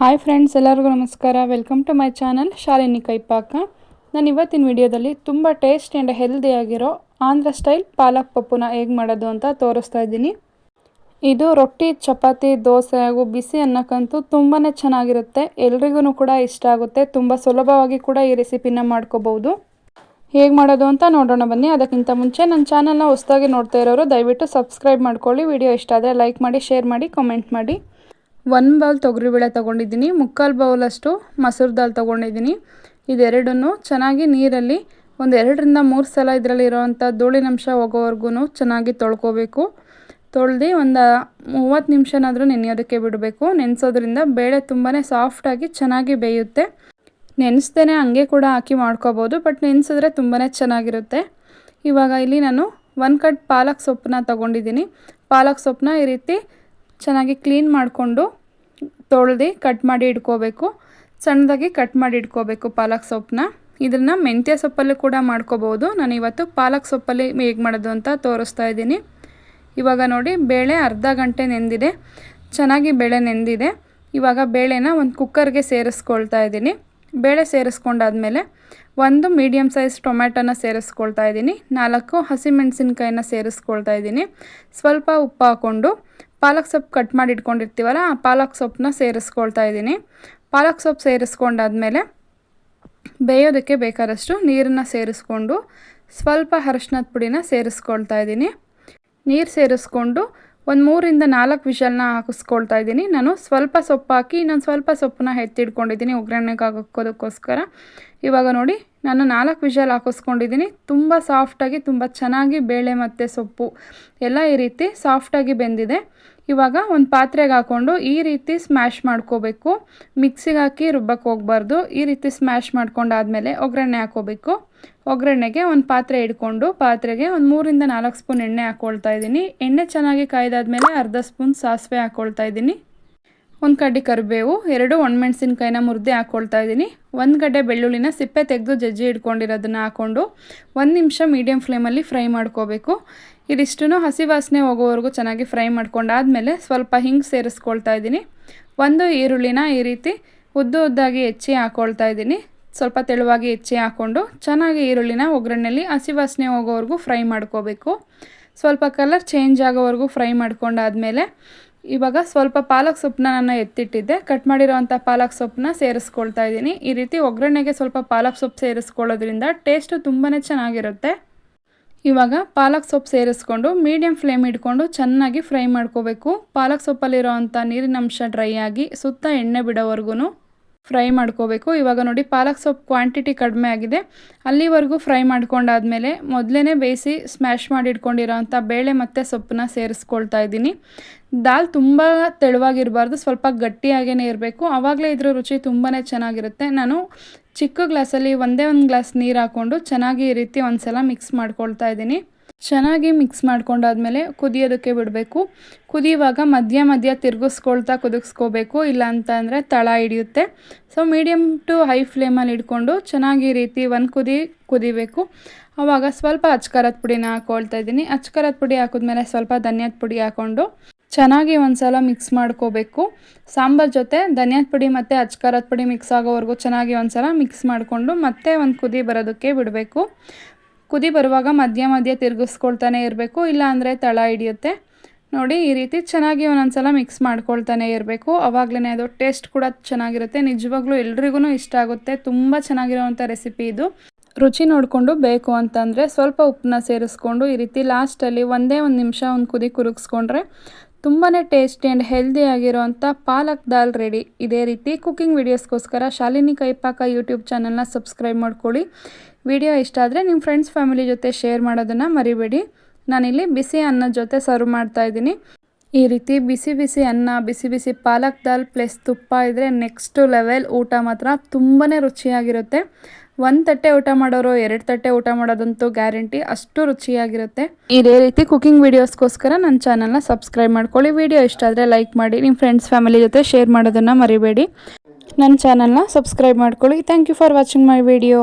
Hi friends ಎಲ್ಲರಿಗೂ ನಮಸ್ಕಾರ. Welcome to my channel Shalini Kaipaka. ನಾನು ಇವತ್ತಿನ ವಿಡಿಯೋದಲ್ಲಿ ತುಂಬ ಟೇಸ್ಟ್ ಆ್ಯಂಡ್ ಹೆಲ್ದಿಯಾಗಿರೋ ಆಂಧ್ರ ಸ್ಟೈಲ್ ಪಾಲಕ್ ಪಪ್ಪುನ ಹೇಗೆ ಮಾಡೋದು ಅಂತ ತೋರಿಸ್ತಾ ಇದ್ದೀನಿ. ಇದು ರೊಟ್ಟಿ, ಚಪಾತಿ, ದೋಸೆ ಹಾಗೂ ಬಿಸಿ ಅನ್ನಕ್ಕಂತೂ ತುಂಬಾ ಚೆನ್ನಾಗಿರುತ್ತೆ. ಎಲ್ರಿಗೂ ಕೂಡ ಇಷ್ಟ ಆಗುತ್ತೆ. ತುಂಬ ಸುಲಭವಾಗಿ ಕೂಡ ಈ ರೆಸಿಪಿನ ಮಾಡ್ಕೋಬೋದು. ಹೇಗೆ ಮಾಡೋದು ಅಂತ ನೋಡೋಣ ಬನ್ನಿ. ಅದಕ್ಕಿಂತ ಮುಂಚೆ ನನ್ನ ಚಾನಲ್ನ ಹೊಸದಾಗಿ ನೋಡ್ತಾ ಇರೋರು ದಯವಿಟ್ಟು ಸಬ್ಸ್ಕ್ರೈಬ್ ಮಾಡ್ಕೊಳ್ಳಿ. ವಿಡಿಯೋ ಇಷ್ಟ ಆದರೆ ಲೈಕ್ ಮಾಡಿ ಶೇರ್ ಮಾಡಿ ಕಮೆಂಟ್ ಮಾಡಿ. ಒಂದು ಬೌಲ್ ತೊಗರಿಬೇಳೆ ತೊಗೊಂಡಿದ್ದೀನಿ, ಮುಕ್ಕಾಲು ಬೌಲಷ್ಟು ಮೊಸರು ದಾಲ್ ತೊಗೊಂಡಿದ್ದೀನಿ. ಇದೆರಡನ್ನು ಚೆನ್ನಾಗಿ ನೀರಲ್ಲಿ ಒಂದು ಎರಡರಿಂದ ಮೂರು ಸಲ ಇದರಲ್ಲಿ ಇರೋವಂಥ ಧೂಳಿನಂಶ ಹೋಗೋವರೆಗೂ ಚೆನ್ನಾಗಿ ತೊಳ್ಕೊಬೇಕು. ತೊಳ್ದು ಒಂದು ಮೂವತ್ತು ನಿಮಿಷನಾದರೂ ನೆನೆಯೋದಕ್ಕೆ ಬಿಡಬೇಕು. ನೆನೆಸೋದ್ರಿಂದ ಬೇಳೆ ತುಂಬಾ ಸಾಫ್ಟಾಗಿ ಚೆನ್ನಾಗಿ ಬೇಯುತ್ತೆ. ನೆನೆಸ್ದೇ ಹಂಗೆ ಕೂಡ ಹಾಕಿ ಮಾಡ್ಕೋಬೋದು ಬಟ್ ನೆನೆಸಿದ್ರೆ ತುಂಬಾ ಚೆನ್ನಾಗಿರುತ್ತೆ. ಇವಾಗ ಇಲ್ಲಿ ನಾನು ಒಂದು ಕಟ್ ಪಾಲಕ್ ಸೊಪ್ಪನ್ನ ತೊಗೊಂಡಿದ್ದೀನಿ. ಪಾಲಕ್ ಸೊಪ್ಪನ್ನ ಈ ರೀತಿ ಚೆನ್ನಾಗಿ ಕ್ಲೀನ್ ಮಾಡಿಕೊಂಡು ತೊಳೆದು ಕಟ್ ಮಾಡಿ ಇಟ್ಕೋಬೇಕು. ಸಣ್ಣದಾಗಿ ಕಟ್ ಮಾಡಿ ಇಟ್ಕೋಬೇಕು ಪಾಲಕ್ ಸೊಪ್ಪನ್ನ. ಇದನ್ನು ಮೆಂತ್ಯ ಸೊಪ್ಪಲ್ಲಿ ಕೂಡ ಮಾಡ್ಕೋಬೋದು ನಾನು ಇವತ್ತು ಪಾಲಕ್ ಸೊಪ್ಪಲ್ಲಿ ಹೇಗೆ ಮಾಡೋದು ಅಂತ ತೋರಿಸ್ತಾ ಇದ್ದೀನಿ. ಇವಾಗ ನೋಡಿ, ಬೇಳೆ ಅರ್ಧ ಗಂಟೆ ನೆಂದಿದೆ. ಚೆನ್ನಾಗಿ ಬೇಳೆ ನೆಂದಿದೆ. ಇವಾಗ ಬೇಳೆನ ಒಂದು ಕುಕ್ಕರ್ಗೆ ಸೇರಿಸ್ಕೊಳ್ತಾ ಇದ್ದೀನಿ. ಬೇಳೆ ಸೇರಿಸ್ಕೊಂಡಾದಮೇಲೆ ಒಂದು ಮೀಡಿಯಮ್ ಸೈಜ್ ಟೊಮ್ಯಾಟೋನ ಸೇರಿಸ್ಕೊಳ್ತಾ ಇದ್ದೀನಿ. ನಾಲ್ಕು ಹಸಿಮೆಣಸಿನ್ಕಾಯಿನ ಸೇರಿಸ್ಕೊಳ್ತಾ ಇದ್ದೀನಿ. ಸ್ವಲ್ಪ ಉಪ್ಪು ಹಾಕ್ಕೊಂಡು ಪಾಲಕ್ ಸೊಪ್ಪು ಕಟ್ ಮಾಡಿ ಇಟ್ಕೊಂಡಿರ್ತೀವಲ್ಲ, ಆ ಪಾಲಕ್ ಸೊಪ್ಪನ್ನ ಸೇರಿಸ್ಕೊಳ್ತಾ ಇದ್ದೀನಿ. ಪಾಲಕ್ ಸೊಪ್ಪು ಸೇರಿಸ್ಕೊಂಡಾದ್ಮೇಲೆ ಬೇಯೋದಕ್ಕೆ ಬೇಕಾದಷ್ಟು ನೀರನ್ನು ಸೇರಿಸ್ಕೊಂಡು ಸ್ವಲ್ಪ ಅರಶಿನದ ಪುಡಿನ ಸೇರಿಸ್ಕೊಳ್ತಾ ಇದ್ದೀನಿ. ನೀರು ಸೇರಿಸ್ಕೊಂಡು ಒಂದು ಮೂರಿಂದ ನಾಲ್ಕು ವಿಷಲ್ನ ಹಾಕಿಸ್ಕೊಳ್ತಾ ಇದ್ದೀನಿ. ನಾನು ಸ್ವಲ್ಪ ಸೊಪ್ಪು ಹಾಕಿ ಇನ್ನೊಂದು ಸ್ವಲ್ಪ ಸೊಪ್ಪನ್ನ ಎತ್ತಿಡ್ಕೊಂಡಿದ್ದೀನಿ ಒಗ್ಗರಣೆಗೆ ಹಾಕೋದಕ್ಕೋಸ್ಕರ ಇವಾಗ ನೋಡಿ, ನಾನು ನಾಲ್ಕು ವಿಷಲ್ ಹಾಕಿಸ್ಕೊಂಡಿದ್ದೀನಿ. ತುಂಬ ಸಾಫ್ಟಾಗಿ ತುಂಬ ಚೆನ್ನಾಗಿ ಬೇಳೆ ಮತ್ತು ಸೊಪ್ಪು ಎಲ್ಲ ಈ ರೀತಿ ಸಾಫ್ಟಾಗಿ ಬೆಂದಿದೆ. ಇವಾಗ ಒಂದು ಪಾತ್ರೆಗೆ ಹಾಕ್ಕೊಂಡು ಈ ರೀತಿ ಸ್ಮ್ಯಾಶ್ ಮಾಡ್ಕೋಬೇಕು. ಮಿಕ್ಸಿಗೆ ಹಾಕಿ ರುಬ್ಬಕ್ಕೆ ಹೋಗ್ಬಾರ್ದು. ಈ ರೀತಿ ಸ್ಮ್ಯಾಶ್ ಮಾಡ್ಕೊಂಡಾದಮೇಲೆ ಒಗ್ಗರಣೆ ಹಾಕೋಬೇಕು. ಒಗ್ಗರಣೆಗೆ ಒಂದು ಪಾತ್ರೆ ಇಟ್ಕೊಂಡು ಪಾತ್ರೆಗೆ ಒಂದು ಮೂರಿಂದ ನಾಲ್ಕು ಸ್ಪೂನ್ ಎಣ್ಣೆ ಹಾಕ್ಕೊಳ್ತಾ ಇದ್ದೀನಿ. ಎಣ್ಣೆ ಚೆನ್ನಾಗಿ ಕಾಯ್ದಾದ್ಮೇಲೆ ಅರ್ಧ ಸ್ಪೂನ್ ಸಾಸಿವೆ ಹಾಕ್ಕೊಳ್ತಾ ಇದ್ದೀನಿ. ಒಂದು ಕಡ್ಡಿ ಕರಿಬೇವು, ಎರಡು ಒಣಮೆಣ್ಸಿನ್ಕಾಯಿನ ಮುರಿದೇ ಹಾಕ್ಕೊಳ್ತಾ ಇದ್ದೀನಿ. ಒಂದು ಗಡ್ಡೆ ಬೆಳ್ಳುಳ್ಳಿನ ಸಿಪ್ಪೆ ತೆಗೆದು ಜಜ್ಜಿ ಇಟ್ಕೊಂಡಿರೋದನ್ನ ಹಾಕ್ಕೊಂಡು ಒಂದು ನಿಮಿಷ ಮೀಡಿಯಂ ಫ್ಲೇಮಲ್ಲಿ ಫ್ರೈ ಮಾಡ್ಕೋಬೇಕು. ಇದಿಷ್ಟು ಹಸಿ ವಾಸನೆ ಹೋಗೋವರೆಗೂ ಚೆನ್ನಾಗಿ ಫ್ರೈ ಮಾಡ್ಕೊಂಡಾದಮೇಲೆ ಸ್ವಲ್ಪ ಹಿಂಗೆ ಸೇರಿಸ್ಕೊಳ್ತಾ ಇದ್ದೀನಿ. ಒಂದು ಈರುಳ್ಳಿನ ಈ ರೀತಿ ಉದ್ದು ಉದ್ದಾಗಿ ಹೆಚ್ಚಿ ಹಾಕ್ಕೊಳ್ತಾ ಇದ್ದೀನಿ. ಸ್ವಲ್ಪ ತೆಳುವಾಗಿ ಹೆಚ್ಚಿ ಹಾಕ್ಕೊಂಡು ಚೆನ್ನಾಗಿ ಈರುಳ್ಳಿನ ಒಗ್ಗರಣೆಯಲ್ಲಿ ಹಸಿ ವಾಸನೆ ಹೋಗೋವರೆಗೂ ಫ್ರೈ ಮಾಡ್ಕೋಬೇಕು. ಸ್ವಲ್ಪ ಕಲರ್ ಚೇಂಜ್ ಆಗೋವರೆಗೂ ಫ್ರೈ ಮಾಡ್ಕೊಂಡಾದಮೇಲೆ ಇವಾಗ ಸ್ವಲ್ಪ ಪಾಲಕ್ ಸೊಪ್ಪನ್ನ ನಾನು ಎತ್ತಿಟ್ಟಿದ್ದೆ. ಕಟ್ ಮಾಡಿರೋವಂಥ ಪಾಲಕ್ ಸೊಪ್ಪನ್ನ ಸೇರಿಸ್ಕೊಳ್ತಾ ಇದ್ದೀನಿ. ಈ ರೀತಿ ಒಗ್ಗರಣೆಗೆ ಸ್ವಲ್ಪ ಪಾಲಕ್ ಸೊಪ್ಪು ಸೇರಿಸ್ಕೊಳ್ಳೋದ್ರಿಂದ ಟೇಸ್ಟು ತುಂಬಾ ಚೆನ್ನಾಗಿರುತ್ತೆ. ಇವಾಗ ಪಾಲಕ್ ಸೊಪ್ಪು ಸೇರಿಸ್ಕೊಂಡು ಮೀಡಿಯಮ್ ಫ್ಲೇಮ್ ಇಟ್ಕೊಂಡು ಚೆನ್ನಾಗಿ ಫ್ರೈ ಮಾಡ್ಕೋಬೇಕು. ಪಾಲಕ್ ಸೊಪ್ಪಲ್ಲಿರೋ ಅಂಥ ನೀರಿನಂಶ ಡ್ರೈ ಆಗಿ ಸುತ್ತ ಎಣ್ಣೆ ಬಿಡೋವರೆಗೂ ಫ್ರೈ ಮಾಡ್ಕೋಬೇಕು. ಇವಾಗ ನೋಡಿ ಪಾಲಕ್ ಸೊಪ್ಪು ಕ್ವಾಂಟಿಟಿ ಕಡಿಮೆ ಆಗಿದೆ. ಅಲ್ಲಿವರೆಗೂ ಫ್ರೈ ಮಾಡ್ಕೊಂಡಾದ್ಮೇಲೆ ಮೊದಲೇ ಬೇಯಿಸಿ ಸ್ಮ್ಯಾಶ್ ಮಾಡಿ ಇಟ್ಕೊಂಡಿರೋಂಥ ಬೇಳೆ ಮತ್ತು ಸೊಪ್ಪನ್ನ ಸೇರಿಸ್ಕೊಳ್ತಾ ಇದ್ದೀನಿ. ದಾಲ್ ತುಂಬ ತೆಳುವಾಗಿರಬಾರ್ದು, ಸ್ವಲ್ಪ ಗಟ್ಟಿಯಾಗೇ ಇರಬೇಕು. ಆವಾಗಲೇ ಇದ್ರ ರುಚಿ ತುಂಬಾ ಚೆನ್ನಾಗಿರುತ್ತೆ. ನಾನು ಚಿಕ್ಕ ಗ್ಲಾಸಲ್ಲಿ ಒಂದೇ ಒಂದು ಗ್ಲಾಸ್ ನೀರು ಹಾಕ್ಕೊಂಡು ಚೆನ್ನಾಗಿ ಈ ರೀತಿ ಒಂದು ಸಲ ಮಿಕ್ಸ್ ಮಾಡ್ಕೊಳ್ತಾ ಇದ್ದೀನಿ. ಚೆನ್ನಾಗಿ ಮಿಕ್ಸ್ ಮಾಡ್ಕೊಂಡಾದ್ಮೇಲೆ ಕುದಿಯೋದಕ್ಕೆ ಬಿಡಬೇಕು. ಕುದಿಯುವಾಗ ಮಧ್ಯ ಮಧ್ಯ ತಿರುಗಿಸ್ಕೊಳ್ತಾ ಕುದಿಸ್ಕೋಬೇಕು ಇಲ್ಲ ಅಂತಂದರೆ ತಳ ಹಿಡಿಯುತ್ತೆ. ಸೊ ಮೀಡಿಯಮ್ ಟು ಹೈ ಫ್ಲೇಮಲ್ಲಿ ಇಟ್ಕೊಂಡು ಚೆನ್ನಾಗಿ ರೀತಿ ಒಂದು ಕುದಿ ಕುದಿಬೇಕು. ಆವಾಗ ಸ್ವಲ್ಪ ಅಚ್ಕಾರದ ಪುಡಿನ ಹಾಕ್ಕೊಳ್ತಾ ಇದ್ದೀನಿ. ಅಚ್ಕಾರದ ಪುಡಿ ಹಾಕಿದ್ಮೇಲೆ ಸ್ವಲ್ಪ ಧನಿಯಾದ ಪುಡಿ ಹಾಕ್ಕೊಂಡು ಚೆನ್ನಾಗಿ ಒಂದು ಸಲ ಮಿಕ್ಸ್ ಮಾಡ್ಕೋಬೇಕು. ಸಾಂಬಾರ್ ಜೊತೆ ಧನಿಯಾದ ಪುಡಿ ಮತ್ತು ಅಚ್ಕಾರದ ಪುಡಿ ಮಿಕ್ಸ್ ಆಗೋವರೆಗೂ ಚೆನ್ನಾಗಿ ಒಂದು ಸಲ ಮಿಕ್ಸ್ ಮಾಡಿಕೊಂಡು ಮತ್ತೆ ಒಂದು ಕುದಿ ಬರೋದಕ್ಕೆ ಬಿಡಬೇಕು. ಕುದಿ ಬರುವಾಗ ಮಧ್ಯ ಮಧ್ಯ ತಿರುಗಿಸ್ಕೊಳ್ತಾನೆ ಇರಬೇಕು, ಇಲ್ಲ ಅಂದರೆ ತಳ ಹಿಡಿಯುತ್ತೆ. ನೋಡಿ, ಈ ರೀತಿ ಚೆನ್ನಾಗಿ ಒಂದೊಂದ್ಸಲ ಮಿಕ್ಸ್ ಮಾಡ್ಕೊಳ್ತಾನೆ ಇರಬೇಕು. ಅವಾಗಲೇ ಅದು ಟೇಸ್ಟ್ ಕೂಡ ಚೆನ್ನಾಗಿರುತ್ತೆ. ನಿಜವಾಗ್ಲೂ ಎಲ್ರಿಗೂ ಇಷ್ಟ ಆಗುತ್ತೆ. ತುಂಬ ಚೆನ್ನಾಗಿರೋವಂಥ ರೆಸಿಪಿ ಇದು. ರುಚಿ ನೋಡಿಕೊಂಡು ಬೇಕು ಅಂತಂದರೆ ಸ್ವಲ್ಪ ಉಪ್ಪನ್ನ ಸೇರಿಸ್ಕೊಂಡು ಈ ರೀತಿ ಲಾಸ್ಟಲ್ಲಿ ಒಂದೇ ಒಂದು ನಿಮಿಷ ಒಂದು ಕುದಿ ಕುರುಗಿಸ್ಕೊಂಡ್ರೆ ತುಂಬಾ ಟೇಸ್ಟಿ ಆ್ಯಂಡ್ ಹೆಲ್ದಿ ಆಗಿರೋವಂಥ ಪಾಲಕ್ ದಾಲ್ ರೆಡಿ ಇದೇ ರೀತಿ ಕುಕ್ಕಿಂಗ್ ವೀಡಿಯೋಸ್ಗೋಸ್ಕರ ಶಾಲಿನಿ ಕೈಪಾಕ ಯೂಟ್ಯೂಬ್ ಚಾನಲ್ನ ಸಬ್ಸ್ಕ್ರೈಬ್ ಮಾಡ್ಕೊಳ್ಳಿ. ವಿಡಿಯೋ ಇಷ್ಟ ಆದರೆ ನಿಮ್ಮ ಫ್ರೆಂಡ್ಸ್ ಫ್ಯಾಮಿಲಿ ಜೊತೆ ಶೇರ್ ಮಾಡೋದನ್ನು ಮರಿಬೇಡಿ. ನಾನಿಲ್ಲಿ ಬಿಸಿ ಅನ್ನದ ಜೊತೆ ಸರ್ವ್ ಮಾಡ್ತಾ ಇದ್ದೀನಿ. ಈ ರೀತಿ ಬಿಸಿ ಬಿಸಿ ಅನ್ನ, ಬಿಸಿ ಬಿಸಿ ಪಾಲಕ್ ದಾಲ್ ಪ್ಲಸ್ ತುಪ್ಪ ಇದ್ದರೆ ನೆಕ್ಸ್ಟ್ ಲೆವೆಲ್ ಊಟ ಮಾತ್ರ ತುಂಬಾ ರುಚಿಯಾಗಿರುತ್ತೆ. ಒಂದು ತಟ್ಟೆ ಊಟ ಮಾಡೋರು ಎರಡು ತಟ್ಟೆ ಊಟ ಮಾಡೋದಂತೂ ಗ್ಯಾರಂಟಿ ಅಷ್ಟು ರುಚಿಯಾಗಿರುತ್ತೆ. ಇದೇ ರೀತಿ ಕುಕಿಂಗ್ ವೀಡಿಯೋಸ್ಗೋಸ್ಕರ ನನ್ನ ಚಾನಲ್ನ ಸಬ್ಸ್ಕ್ರೈಬ್ ಮಾಡ್ಕೊಳ್ಳಿ. ವಿಡಿಯೋ ಇಷ್ಟ ಆದರೆ ಲೈಕ್ ಮಾಡಿ ನಿಮ್ಮ ಫ್ರೆಂಡ್ಸ್ ಫ್ಯಾಮಿಲಿ ಜೊತೆ ಶೇರ್ ಮಾಡೋದನ್ನು ಮರಿಬೇಡಿ. ನನ್ನ ಚಾನಲ್ನ ಸಬ್ಸ್ಕ್ರೈಬ್ ಮಾಡ್ಕೊಳ್ಳಿ. Thank you for watching my video